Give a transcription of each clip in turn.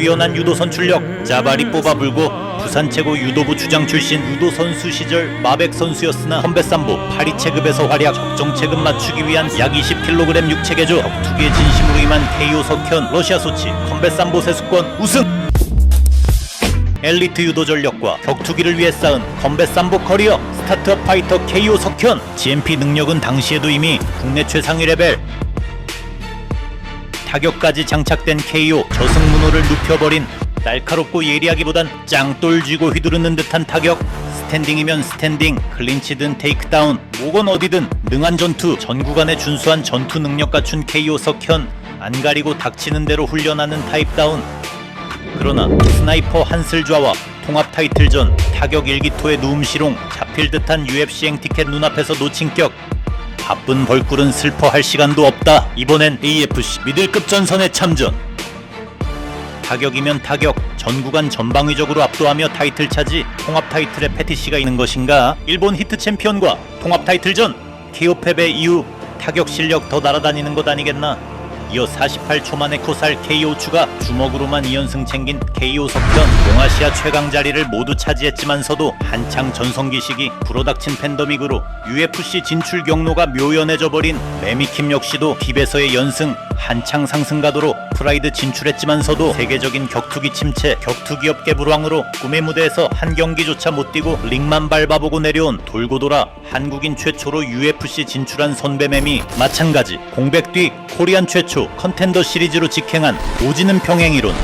뛰어난 유도 선출력 짜바리 뽑아 불고 부산 최고 유도부 주장 출신 유도 선수 시절 마백 선수였으나 컴뱃삼보 파리 체급에서 활약 적정 체급 맞추기 위한 약 20kg 육체 개조 격투기의 진심으로 임한 KO 석현 러시아 소치 컴뱃삼보 세수권 우승! 엘리트 유도 전력과 격투기를 위해 쌓은 컴뱃 삼보 커리어 스타트업 파이터 KO 석현. GMP 능력은 당시에도 이미 국내 최상위 레벨 타격까지 장착된 KO 저승문호를 눕혀버린 날카롭고 예리하기보단 짱돌 쥐고 휘두르는 듯한 타격. 스탠딩이면 스탠딩 클린치든 테이크다운 뭐건 어디든 능한 전투. 전 구간에 준수한 전투 능력 갖춘 KO 석현 안 가리고 닥치는 대로 훈련하는 타입다운. 그러나 스나이퍼 한슬좌와 통합 타이틀전 타격 일기토의 누움시롱 잡힐 듯한 UFC 행 티켓 눈앞에서 놓친 격 바쁜 벌꿀은 슬퍼할 시간도 없다. 이번엔 AFC 미들급 전선에 참전. 타격이면 타격 전 구간 전방위적으로 압도하며 타이틀 차지 통합 타이틀에 패티시가 있는 것인가? 일본 히트 챔피언과 통합 타이틀전 패배 이후 타격 실력 더 날아다니는 것 아니겠나 이어 48초 만에 코살 KO 추가 주먹으로만 2연승 챙긴 KO 석현 동아시아 최강 자리를 모두 차지했지만서도 한창 전성기 시기 불어닥친 팬더믹으로 UFC 진출 경로가 묘연해져 버린 레미킴 역시도 힙에서의 연승 한창 상승가도로 프라이드 진출했지만서도 세계적인 격투기 침체 격투기 업계 불황으로 꿈의 무대에서 한 경기조차 못 뛰고 링만 밟아보고 내려온 돌고 돌아 한국인 최초로 UFC 진출한 선배 매미 마찬가지 공백 뒤 코리안 최초 컨텐더 시리즈로 직행한 오지는 평행이론.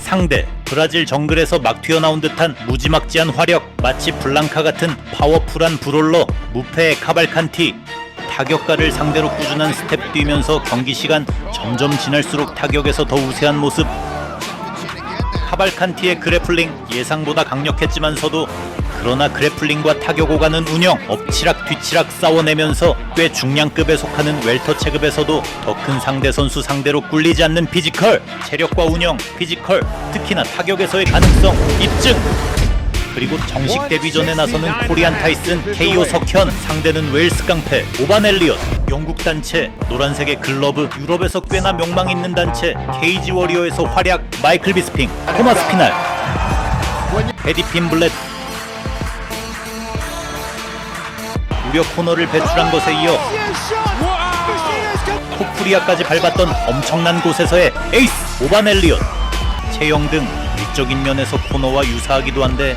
상대 브라질 정글에서 막 튀어나온 듯한 무지막지한 화력 마치 블랑카 같은 파워풀한 브롤러 무패의 카발칸티 타격가를 상대로 꾸준한 스텝 뛰면서 경기 시간 점점 지날수록 타격에서 더 우세한 모습. 카발칸티의 그래플링 예상보다 강력했지만서도 그러나 그래플링과 타격 오가는 운영 엎치락 뒤치락 싸워내면서 꽤 중량급에 속하는 웰터 체급에서도 더 큰 상대 선수 상대로 꿀리지 않는 피지컬 체력과 운영 피지컬 특히나 타격에서의 가능성 입증 그리고 정식 데뷔 전에 나서는 코리안 타이슨 KO 석현 상대는 웨일스 깡패 오반 엘리엇. 영국 단체 노란색의 글러브 유럽에서 꽤나 명망 있는 단체 케이지 워리어에서 활약 마이클 비스핑 토마스 피날. 에디 핀 블렛. 무려 코너를 배출한 것에 이어 코프리아까지 밟았던 엄청난 곳에서의 에이스 오반 엘리엇. 체형 등 일적인 면에서 코너와 유사하기도 한데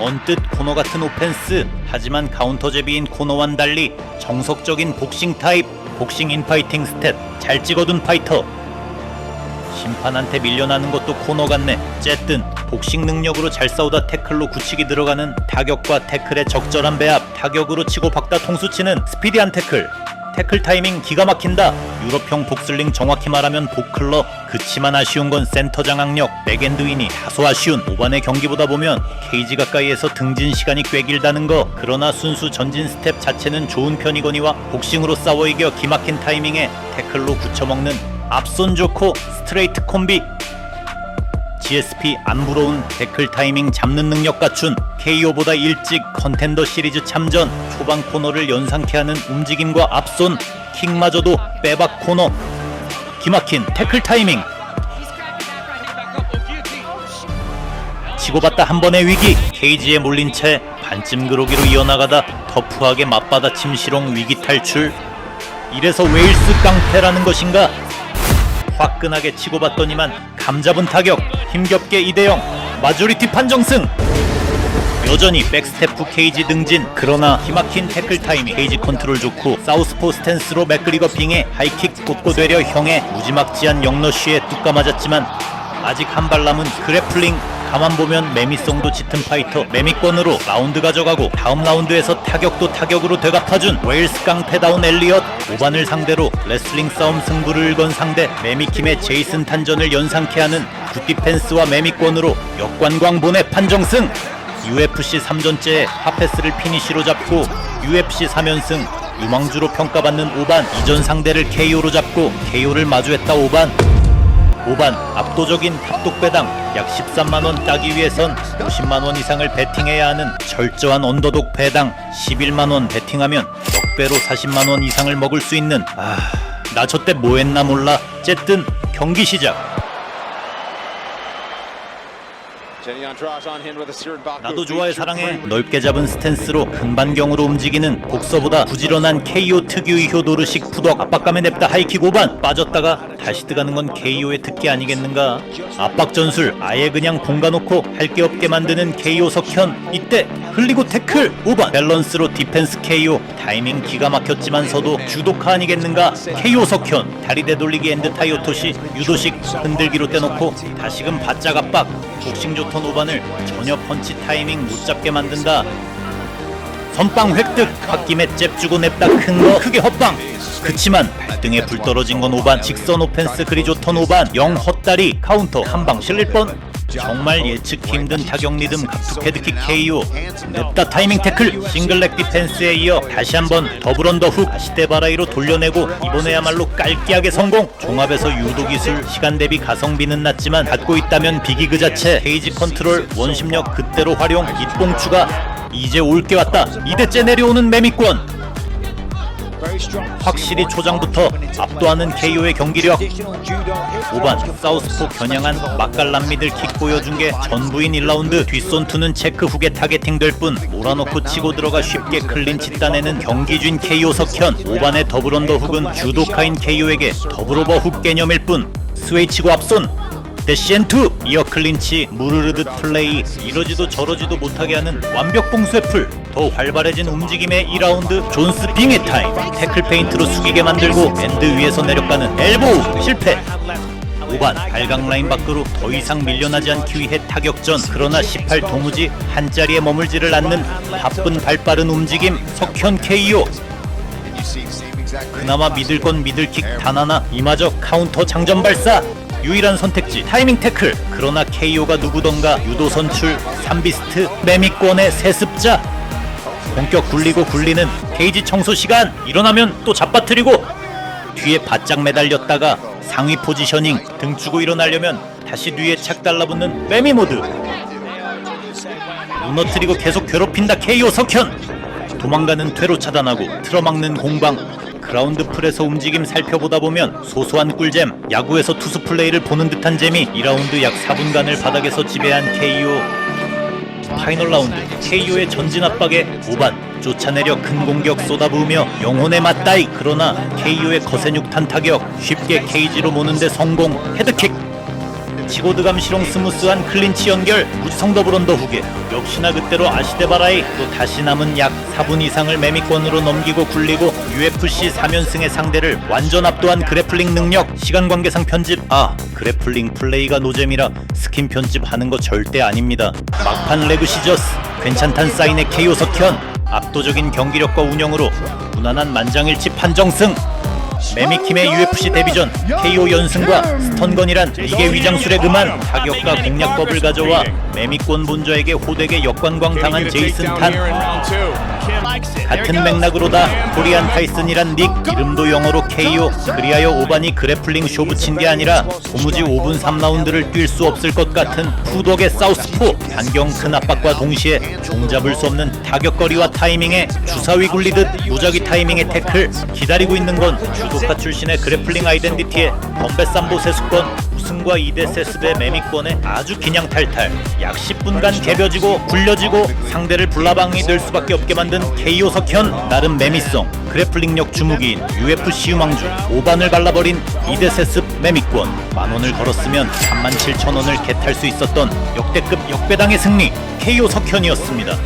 언뜻 코너 같은 오펜스 하지만 카운터 제비인 코너와는 달리 정석적인 복싱 타입 복싱 인 파이팅 스탯 잘 찍어둔 파이터. 심판한테 밀려나는 것도 코너 같네. 쨌든 복싱 능력으로 잘 싸우다 태클로 굳히기 들어가는 타격과 태클의 적절한 배합 타격으로 치고 박다 통수 치는 스피디한 태클 태클 타이밍 기가 막힌다. 유럽형 복슬링 정확히 말하면 복클러. 그치만 아쉬운 건 센터 장악력 백엔드윈이 다소 아쉬운 오반의 경기보다 보면 케이지 가까이에서 등진 시간이 꽤 길다는 거. 그러나 순수 전진 스텝 자체는 좋은 편이거니와 복싱으로 싸워 이겨 기막힌 타이밍에 태클로 굳혀먹는 앞손 좋고 스트레이트 콤비 GSP 안 부러운 데클 타이밍 잡는 능력 갖춘 KO보다 일찍 컨텐더 시리즈 참전 초반 코너를 연상케 하는 움직임과 앞손 킥마저도 빼박 코너. 기막힌 태클 타이밍. 치고받다 한 번의 위기. 케이지에 몰린 채 반쯤 그러기로 이어나가다 터프하게 맞받아침 실용 위기 탈출. 이래서 웨일스 깡패라는 것인가? 화끈하게 치고받더니만 감잡은 타격 힘겹게 2대0 마조리티 판정승. 여전히 백스테프 케이지 등진. 그러나 기막힌 태클 타이밍. 케이지 컨트롤 좋고 사우스포 스탠스로 맥그리거 빙에 하이킥 꽂고 되려 형의 무지막지한 영러쉬에 뚝까 맞았지만 아직 한 발 남은 그래플링. 가만 보면 매미송도 짙은 파이터. 매미권으로 라운드 가져가고 다음 라운드에서 타격도 타격으로 되갚아준 웨일스 깡패다운 엘리엇. 오반을 상대로 레슬링 싸움 승부를 건 상대. 매미킴의 제이슨 탄전을 연상케 하는 굿디펜스와 매미권으로 역관광 보내 판정승. UFC 3전째에 하페스를 피니시로 잡고 UFC 3연승. 유망주로 평가받는 오반 이전 상대를 KO로 잡고 KO를 마주했다 오반. 오반 압도적인 탑독 배당 약 13만원 따기 위해선 50만원 이상을 베팅해야 하는 철저한 언더독 배당 11만원 베팅하면 넉배로 40만원 이상을 먹을 수 있는 아 나 저때 뭐했나 몰라. 쨌든 경기 시작 any 나도 좋아해 사랑해. 넓게 잡은 스탠스로 큰 반경으로 움직이는 복서보다 부지런한 KO 특유의 효도르식 푸덕 압박감에 냅다 하이킥 5반. 빠졌다가 다시 들어가는 건 KO의 특기 아니겠는가? 압박 전술 아예 그냥 공가놓고 할 게 없게 만드는 KO 석현. 이때 흘리고 태클 5반. 밸런스로 디펜스 KO 타이밍 기가 막혔지만서도 주도카 아니겠는가? KO 석현. 다리 되돌리기 엔드 타이어 토시 유도식 흔들기로 떼놓고 다시금 바짝 압박. 복싱 좋던 5반 을 전혀 펀치 타이밍 못 잡게 만든다. 선빵 획득! 홧김에 잽 주고 냅다 큰 거 크게 헛방! 그치만 발등에 불 떨어진 건 5반 직선 오펜스 그리 좋던 5반 영 헛다리 카운터 한 방 실릴 뻔 정말 예측 힘든 타격 리듬 각툭 헤드킥 KO 냅다 타이밍 태클. 싱글렉 디펜스에 이어 다시 한번 더블 언더 훅 다시 대바라이로 돌려내고 이번에야말로 깔기하게 성공. 종합에서 유도 기술 시간 대비 가성비는 낮지만 갖고 있다면 비기 그 자체. 케이지 컨트롤 원심력 그대로 활용. 입봉 추가 이제 올 게 왔다. 이대째 내려오는 매미권. 확실히 초장부터 압도하는 KO의 경기력. 5반 사우스포 겨냥한 맛깔난 미들 킥 보여준 게 전부인 1라운드. 뒷손투는 체크 후에 타겟팅 될 뿐 몰아놓고 치고 들어가 쉽게 클린치 따내는 경기준 KO 석현. 5반의 더블 언더 훅은 주도카인 KO에게 더블 오버 훅 개념일 뿐 스웨이치고 앞손 대시엔투 이어 클린치 무르르듯 플레이 이러지도 저러지도 못하게 하는 완벽 봉쇄 풀 더 활발해진 움직임의 2라운드 존스 빙의 타임. 태클 페인트로 숙이게 만들고 엔드 위에서 내려가는 엘보우 실패. 5반 발각 라인 밖으로 더 이상 밀려나지 않기 위해 타격전. 그러나 18 도무지 한 자리에 머물지를 않는 바쁜 발빠른 움직임 석현 KO 그나마 믿을 건 믿을 킥 단 하나 이마저 카운터 장전 발사 유일한 선택지 타이밍 태클. 그러나 KO가 누구던가 유도 선출 3비스트 매미권의 세습자. 본격 굴리고 굴리는 케이지 청소 시간. 일어나면 또 잡아뜨리고. 뒤에 바짝 매달렸다가 상위 포지셔닝 등 주고 일어나려면 다시 뒤에 착 달라붙는 매미 모드. 무너뜨리고 계속 괴롭힌다 KO 석현. 도망가는 퇴로 차단하고 틀어막는 공방 그라운드 풀에서 움직임 살펴보다 보면 소소한 꿀잼 야구에서 투수 플레이를 보는 듯한 재미 2라운드 약 4분간을 바닥에서 지배한 KO 파이널 라운드 KO의 전진 압박에 5반 쫓아내려 큰 공격 쏟아부으며 영혼의 맞다이. 그러나 KO의 거세육 탄 타격 쉽게 케이지로 모는데 성공. 헤드킥 치고 드감 실용 스무스한 클린치 연결 무지성 더블 언더 후계 역시나 그대로 아시데바라이 또 다시 남은 약 4분 이상을 매미권으로 넘기고 굴리고 UFC 3연승의 상대를 완전 압도한 그래플링 능력 시간 관계상 편집. 아 그래플링 플레이가 노잼이라 스킨 편집하는 거 절대 아닙니다. 막판 레그 시저스 괜찮단 사인의 KO 석현. 압도적인 경기력과 운영으로 무난한 만장일치 판정승 매미킴의 UFC 데뷔전 KO 연승과 스턴건이란 리게 위장술에 그만 타격과 공략법을 가져와 매미권 본저에게 호되게 역관광 당한 제이슨 탄. 같은 맥락으로다 코리안 타이슨이란 닉 이름도 영어로 KO 그리하여 오반이 그래플링 쇼 붙인 게 아니라 도무지 5분 3라운드를 뛸 수 없을 것 같은 푸독의 사우스포. 반경 큰 압박과 동시에 종잡을 수 없는 타격거리와 타이밍에 주사위 굴리듯 무작위 타이밍의 태클 기다리고 있는 건 주도카 출신의 그래플링 아이덴티티에 덤베 삼보 세수권 우승과 2대 세습의 매미권에 아주 기냥 탈탈. 약 10분간 개벼지고 굴려지고 상대를 불나방이 될 수밖에 없게 만든 KO 석현 나름 매미성 그래플링력 주무기인 UFC 유망주 5반을 발라버린 2대 세습 매미권. 만원을 걸었으면 37,000원을 겟할 수 있었던 역대급 역배당의 승리 KO 석현이었습니다